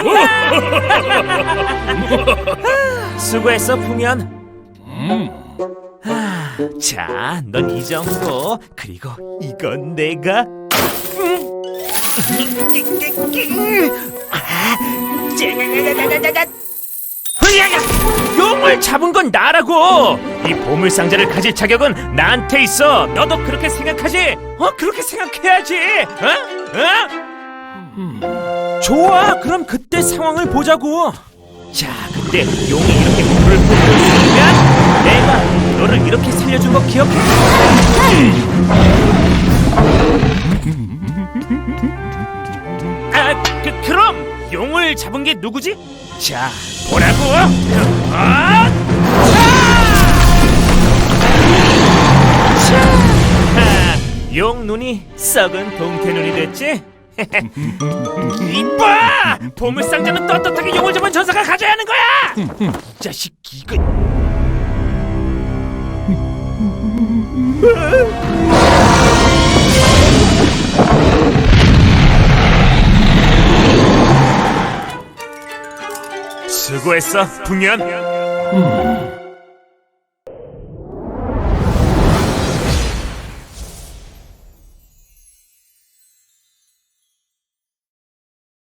수고했어 풍현. 아, 자, 넌 이 정도. 그리고 이건 내가. 아, 짜자자자자자자. 흐야야! 용을 잡은 건 나라고. 이 보물 상자를 가질 자격은 나한테 있어. 너도 그렇게 생각하지? 어, 그렇게 생각해야지. 어? 어? 좋아. 그럼 그때 상황을 보자고. 자, 그때 용이 이렇게 불을 뿜고 있으면 내가 너를 이렇게 살려준 거 기억해? 아, 그, 그럼 용을 잡은 게 누구지? 자, 보라고. 아! 자! 하, 용 눈이 썩은 동태 눈이 됐지? 이봐! 보물 상자는 떳떳하게 용을 잡은 전사가 가져야 하는 거야! 자식 이거 수고했어, 풍년.